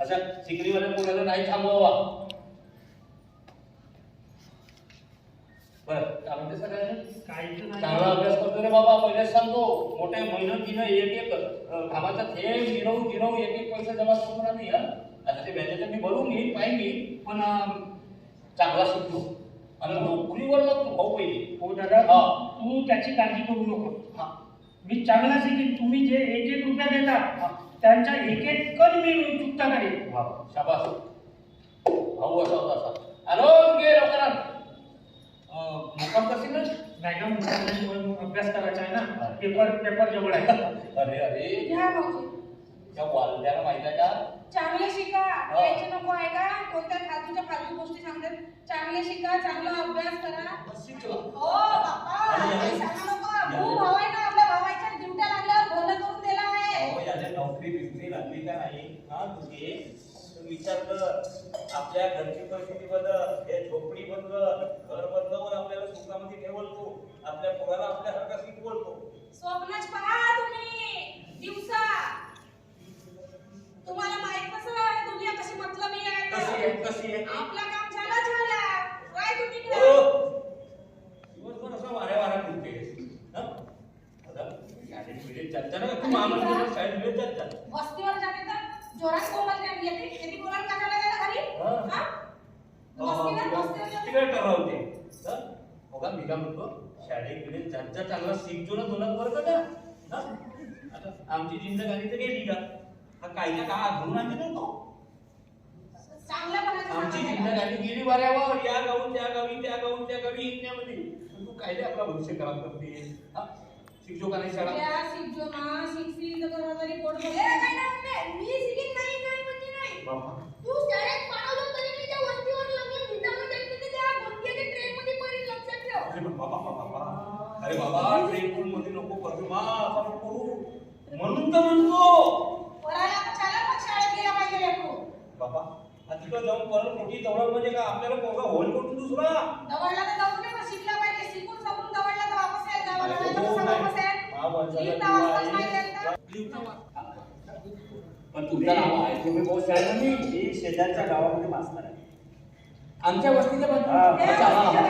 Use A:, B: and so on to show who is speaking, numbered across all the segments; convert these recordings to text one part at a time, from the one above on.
A: असं चिखलीवाल्या मुलाला नाही थांबवा बरं काय म्हणते सगळ्यांनी चांगला अभ्यास करतो रे बाबा पहिलेच सांगतो. मोठ्या मेहनतीनं एक एक अं, कामाचा थेंब गिरवून गिरवून एक एक पैसा जमा करून आम्ही हं? आता ते व्याजाचं मी भरून घेईन पाहिजे घेईन. पण चांगला शिकलो. आणि नोकरीवर मग तू भाऊ पाहिजे
B: हो दादा.
A: हा.
B: तू त्याची काळजी करू नको.
A: हा.
B: मी चांगला शिकेन. तुम्ही जे एक एक रुपया देता त्यांचा एक एक कण मी चुकता करेन
A: वा शाबास. भाऊ असा होता असा. हॅलो घे लवकर आण. अं, मुक्काम करशील ना?
B: नाही ना मुलांना म्हणून अभ्यास करायचा आहे ना. पेपर पेपर जवळ आहे.
A: अरे अरे.
C: घ्या भाऊजी.
A: त्या वालद्याला माहिती आहे का?
C: चांगले शिका. यायचे नको आहे का? कोणत्या फालतूच्या फालतू गोष्टी सांगतात? चांगले शिका चांगला अभ्यास करा.
A: शिकला.
C: हो सांगा नको. भाऊ भाऊ आहे ना आपल्या भावाच्या ड्युट्या लागल्यावर भलं करून दिला आहे
D: अहो, याने नोकरी बिकरी लागली का नाही. हा तुझी तू विचार कर. आपल्या घरची परिस्थिती बदल. हे झोपडी बदल घर बदलवून आपल्याला सुखामध्ये ठेवल तू आपल्या पोराला आपल्यासारखा शिकवल तू
C: स्वप्नच पहा तुम्ही. दिवसा. तुम्हाला माहीत कसं दुनिया कशी मतलबी
D: कशी
C: आहे.
D: आहे? कशी आहे?
C: आपला काम झाला झाला काय तुम्ही
D: ओ,
C: करा
D: दिवसभर असं वाऱ्या वाऱ्या फिरते हं? आता शाळेत बिळेत जात जा ना तू महामंडळाच्या शाळेत बिळेत जात जा.
C: वस्तीवर जाते तर जोरात कोमल नाही येते येते बोलायला काढायला गेला घरी
D: हा.
C: हा? वस्तीवर वस्तीवर जाते
D: तिकडे ठरवते हं? हो का मी काय म्हणतो शाळेत बिळेत जात जा ना तुला बरं का हं? आता आमची जिंदगानी तर गेली का? हा कायदा का घेऊन आणले नव्हतो आमची. जिंदगानी गेली वाऱ्यावर. या गावून त्या गावी त्या गावून त्या गावी हिंडण्यामध्ये पण तू कायदे आपला भविष्य खराब करते हा? शिक्षो का नाही शाळा
C: या शिकजो ना शिकशील तर बरोबरी पोट भरेल. ए, नाही ना, मम्मी, मी शिकीन नाही, नाही म्हणजे नाही.
D: बाबा
C: तू शाळेत पाठवलं तरी मी त्या वस्तीवर लग्न भिंतामध्ये तिथे त्या घोटक्याच्या ट्रेनमध्ये पडीन, लक्षात ठेव.
D: अरे बाबा बाबा बाबा अरे बाबा ट्रेन पूल मध्ये नको करू मा असं नको करू म्हणून तर म्हणतो
C: पोराला कशाला मग शाळेत गेला पाहिजे लेकरू?
D: बाबा हा तिकडं जाऊन दौड म्हणजे का आपल्याला पोरगा होईल कुठून दुसरा
C: दवडला तर पण शिकला पाहिजे. शिकून सवरून दवडला तर वापस नाही तर
D: हो,
C: कसं
D: नाही.
C: वापस?
D: हा,
C: लिहिता वाचताच नाही.
A: पण तुमचं नाव आहे तुम्ही बहुत मी
E: मी शेजारच्या गावामध्ये मास्तर आहे
A: आमच्या वस्तीच्या
E: हा.
A: बाजूला
C: हे
A: अच्छा, हा, हा.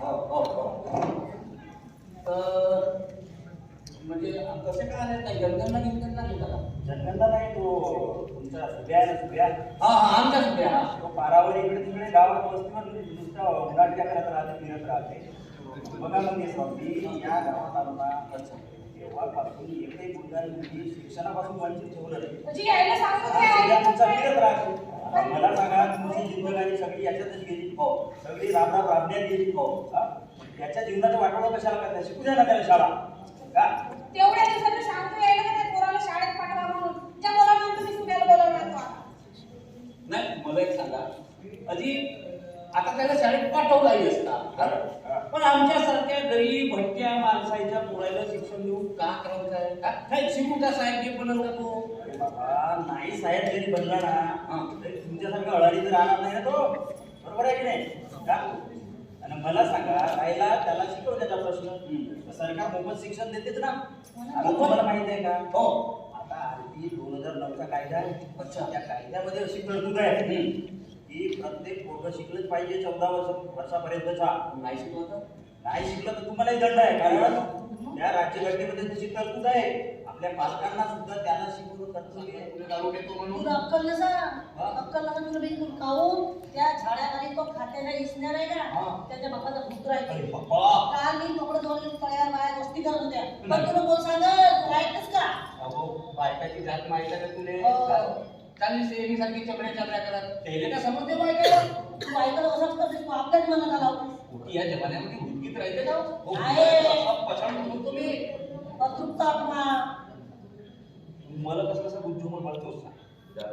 A: हो, हो, हो. म्हणजे कसे काय आले काही गंधर्ना गिंधर्ना घेता का
E: जनगणना नाही तो तुमचा सुभ्या सुभ्या
A: हा हा आमच्या सुद्धा हा
E: तो पारावर इकडे तिकडे गावात वस्तीवर नुसता उडाटक्या करत राहते फिरत राहते. बघा मग स्वामी या गावात आलो ना तेव्हापासून एकही मुलगा मुलगी शिक्षणापासून वंचित ठेवलं
C: म्हणजे
E: तुमचा. फिरत राहते. मला सांगा तुमची जिंदगानी सगळी याच्यातच गेली हो सगळी रामराम राबण्यात गेली हो? याच्या जीवनाचं वाटोळं कशाला करता शिकू द्या ना त्याला शाळा. का?
C: तेवढ्या दिवसात सांगतो यायला का त्या पोराला शाळेत पाठवा म्हणून. त्या पोराला तुम्ही सुद्याला बोलवणार.
A: नाही मला एक सांगा. अजी आता त्याला शाळेत पाठवलाही असता? पण आमच्यासारख्या गरीब भटक्या माणसाच्या मुलाला शिक्षण देऊन का करायचं काय शिकू का साहेब हे बनल का तो
E: नाही साहेब जरी बनला ना. तरी तुमच्यासारखं अळाडी तर राहणार नाही ना तो बरोबर आहे की नाही का आणि मला सांगा राहिला त्याला शिकव त्याचा प्रश्न. सरकार मोफत शिक्षण देतेच ना. आता तुम्हाला माहीत आहे का
A: हो
E: आता आरती दोन हजार नऊचा कायदा आहे
A: अच्छा.
E: त्या कायद्यामध्ये अशी तरतूद आहे. की प्रत्येक पोरग शिकलंच पाहिजे चौदा वर्ष वर्षापर्यंतचा
A: नाही शिकवत
E: नाही शिकलं तर तुम्हालाही दंड आहे. कारण त्या राज्यघटनेमध्ये तशी तरतूद आहे. आपल्या पालकांना सुद्धा त्यांना शिकवणं कर्तव्य आहे.
A: तुला दारू घेतो म्हणून.
F: तुला अक्कल नसा.
E: हा?
F: अक्कल नसा तुला बिलकुल खाऊन त्या झाडाखाली तो खात्याला इसणार आहे
E: हा.
F: का त्याच्या बापाचा पुत्र आहे.
E: अरे
F: ते.
E: बाप्पा
F: काल मी मोकळं जवळ येऊन तळ्यावर बाया गोष्टी करत होत्या. पण तुला कोण सांगत? तू ऐकतस का?
A: अहो बायकाची जात माहिती आहे का तुले?
F: हो.
A: चालीस सेमी सारखी चपड्या चपड्या करत. त्याला का समजते बायकाला
F: तू ऐकलं कसंच करतेस तू आपल्याच मनात आला.
A: या जमान्यामध्ये हुदगीत राहते का? हो,
F: आहे.
A: पछाड म्हणून. तुम्ही
F: अतृप्त आत्मा.
A: मला कसं कसं बुद्धूमन म्हणतोस ना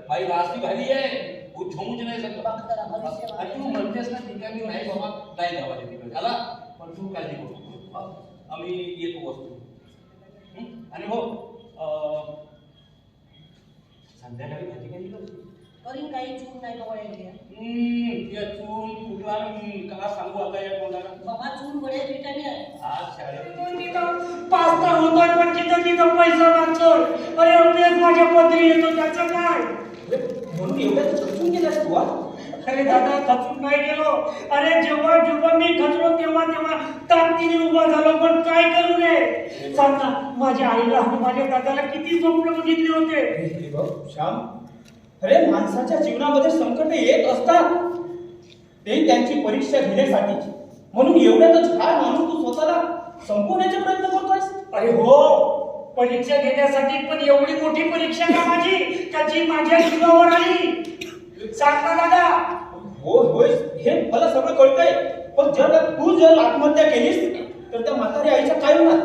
A: बाई रासली भारी आहे. बुद्धमुच नाही सगळं
F: भक्ताला भविष्य
A: आणि तू म्हणतेस ना ठीक आहे मी नाही बाबा नाही गावाच्या तिकडे. झाला पण तू काळजी करू. नको. हा? आम्ही येतो वस्तू हं? आणि हो अं, संध्याकाळी भाजी काही करतो
F: करीन काही चूक नाही तो वळेल
A: चून कुठला? आणि का सांगू आता या कोणाला
F: बाबा चून वडे रिटर्न आहे.
A: आज शाळेत.
B: तिथं पाच तर होतोय पण तिथं तिथं पैसा मागतोय अरे अभ्यास पदरी येतो त्याचं काय?
E: म्हणून एवढ्या चुकून गेलास तू?
B: अरे दादा खचून नाही गेलो. अरे जेव्हा जेव्हा मी खचलो तेव्हा तेव्हा ताकदीने उभा झालो पण काय करू रे सांग माझ्या आईला आणि माझ्या दादाला किती स्वप्न बघितले होते.
E: श्याम. अरे माणसाच्या जीवनामध्ये संकट येत असतात. ते त्यांची परीक्षा घेण्यासाठी म्हणून एवढ्यातच काय माणूस तू स्वतःला संपवण्याचे प्रयत्न करतोयस?
B: अरे हो परीक्षा घेण्यासाठी पण एवढी मोठी परीक्षा का माझी? का जी माझ्या जीवावर आली? सांग ना दादा.
E: हो होय हे मला सगळं कळतंय. पण जर तू जर आत्महत्या केलीस तर त्या म्हातारी आईचं काय होणार?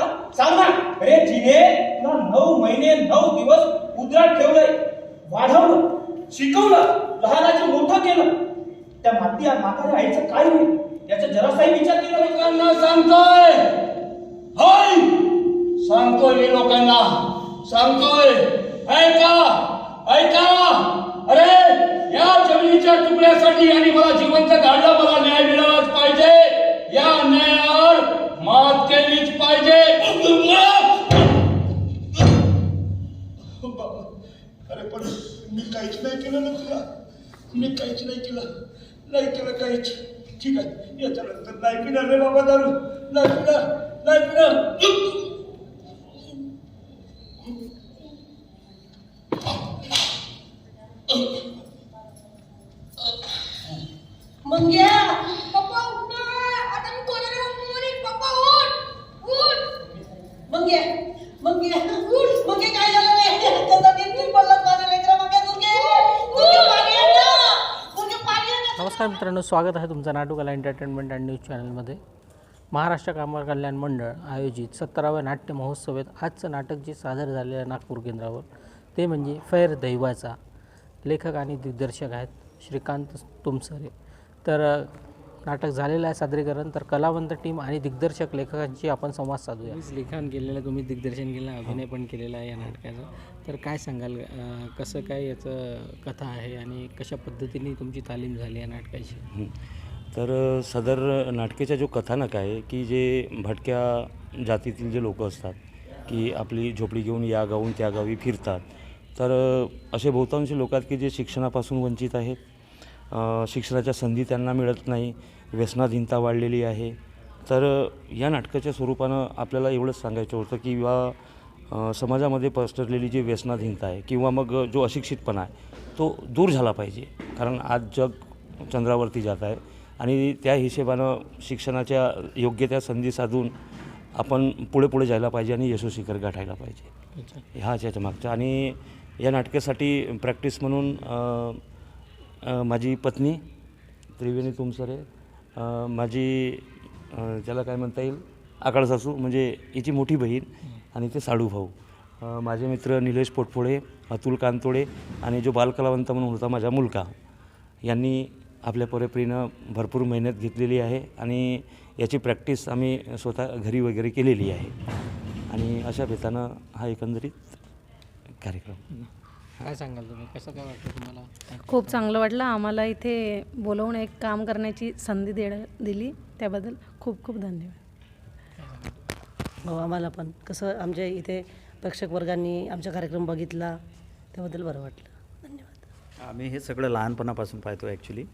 E: हा? सांग ना. अरे जिने तुला नऊ महिने नऊ दिवस उद्राट ठेवलंय वाढवलं शिकवलं लहानाचं मोठं केलं. त्या माती म्हातारी आईचं काय होईल? याचा जरासाही विचार केला का?
A: लोकांना सांगतोय. होय. सांगतोय मी लोकांना. सांगतोय. ऐका ऐका. अरे या जमिनीच्या तुकड्यासाठी आणि मला जिवंत काढला मला न्याय मिळालाच पाहिजे. या न्यायावर मात केलीच पाहिजे.
G: अरे पण मी काहीच नाही केलं ना तुला. मी काहीच नाही केलं. नाही केलं काहीच. ठीक आहे. याच्यानंतर नाही पिणार रे बाबा दारू. नाही पिणार. नाही पिणार.
C: पप्पा उठ आता मी कोणाला म्हणेन पप्पा उठ. उठ.
F: उठ. मंगे काय झालं.
H: नमस्कार मित्रांनो स्वागत आहे तुमचं नाटुकाला एंटरटेनमेंट अँड न्यूज चॅनलमध्ये महाराष्ट्र कामगार कल्याण मंडळ आयोजित सत्तराव्या नाट्य महोत्सवात आजचं नाटक जे सादर झालेलं आहे नागपूर केंद्रावर ते म्हणजे फैर दैवाचा. लेखक आणि दिग्दर्शक आहेत श्रीकांत तुमसरे. तर नाटक झालेलं आहे सादरीकरण तर कलावंत टीम आणि दिग्दर्शक लेखकांची आपण संवाद साधूया. लिखाण केलेलं तुम्ही दिग्दर्शन केलं अभिनय पण केलेला आहे या नाटकाचा. तर काय सांगाल कसं काय याचं कथा आहे आणि कशा पद्धतीने तुमची तालीम झाली या नाटकाची?
I: हं. तर सदर नाटकाचा जो कथानक आहे की जे भटक्या जातीतील जे लोक असतात की आपली झोपडी घेऊन या गावून त्या गावी फिरतात तर असे बहुतांश लोक आहेत की जे शिक्षणापासून वंचित आहेत. शिक्षणाच्या संधी त्यांना मिळत नाही व्यसनाधीनता वाढलेली आहे. तर या नाटकाच्या स्वरूपानं आपल्याला एवढंच सांगायचं होतं की बा समाजामध्ये पसरलेली जी व्यसनाधीनता आहे किंवा मग जो अशिक्षितपणा आहे तो दूर झाला पाहिजे. कारण आज जग चंद्रावरती जात आहे आणि त्या हिशेबानं शिक्षणाच्या योग्य त्या संधी साधून आपण पुढे पुढे जायला पाहिजे आणि यशस्वीकर गाठायला पाहिजे.
H: अच्छा.
I: ह्या याच्या मागचा. आणि या नाटकासाठी प्रॅक्टिस म्हणून माझी पत्नी त्रिवेणी तुमसरे माझी ज्याला काय म्हणता येईल आकाळसासू म्हणजे हिची मोठी बहीण आणि ते साडू भाऊ. माझे मित्र निलेश पोटफोळे अतुल कांतोडे आणि जो बालकलावंत म्हणून होता माझा मुलगा यांनी आपल्या परप्रीनं भरपूर मेहनत घेतलेली आहे आणि याची प्रॅक्टिस आम्ही स्वतः घरी वगैरे केलेली आहे. आणि अशा भेतानं हा एकंदरीत कार्यक्रम.
H: काय सांगाल तुम्ही? कसं काय वाटतं तुम्हाला?
J: खूप चांगलं वाटलं. आम्हाला इथे बोलवून एक काम करण्याची संधी देण्या दिली. त्याबद्दल खूप खूप धन्यवाद.
F: हो आम्हाला पण. कसं आमच्या इथे प्रेक्षक वर्गांनी आमचा कार्यक्रम बघितला. त्याबद्दल बरं वाटलं. धन्यवाद.
K: आम्ही हे सगळं लहानपणापासून पाहतो ॲक्च्युली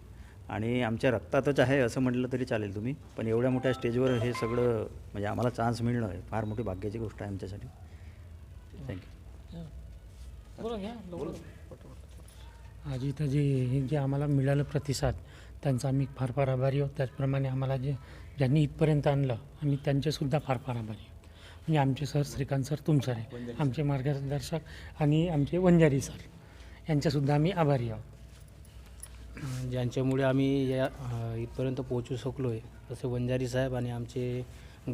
K: आणि आमच्या रक्तातच आहे असं म्हटलं तरी चालेल तुम्ही. पण एवढ्या मोठ्या स्टेजवर हे सगळं म्हणजे आम्हाला चान्स मिळणं आहे फार मोठी भाग्याची गोष्ट आहे आमच्यासाठी.
B: आज इथं जे जे आम्हाला मिळालं प्रतिसाद त्यांचा आम्ही फार फार आभारी आहोत. त्याचप्रमाणे आम्हाला जे ज्यांनी इथपर्यंत आणलं आम्ही त्यांचेसुद्धा फार फार आभारी आहोत. म्हणजे आमचे सर श्रीकांत सर तुमसरे आमचे मार्गदर्शक आणि आमचे वंजारी सर यांच्यासुद्धा आम्ही आभारी आहोत.
H: ज्यांच्यामुळे आम्ही या इथपर्यंत पोहोचू शकलो आहे तसे वंजारी साहेब आणि आमचे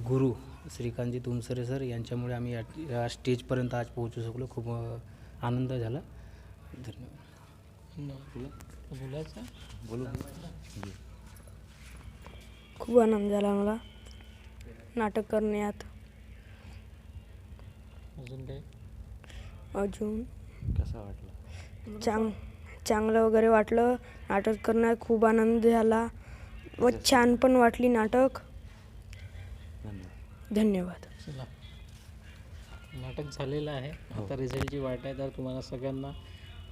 H: गुरु श्रीकांतजी तुमसरे सर यांच्यामुळे आम्ही या स्टेजपर्यंत आज पोहोचू शकलो. खूप आनंद झाला. धन्यवाद.
J: खूप आनंद झाला मला. नाटक करण्यात
H: अजून काही?
J: अजून?
I: कसा वाटला?
J: चांग चांगलं वगैरे वाटलं. नाटक करण्यात खूप आनंद झाला. व छान पण वाटली नाटक.
I: धन्यवाद.
J: धन्यवाद.
H: चला. नाटक झालेलं आहे.
I: हो.
H: आता रिझल्टची वाट आहे तर तुम्हाला सगळ्यांना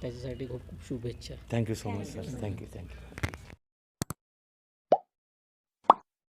H: त्याच्यासाठी खूप खूप शुभेच्छा.
I: Thank you so much sir thank you thank you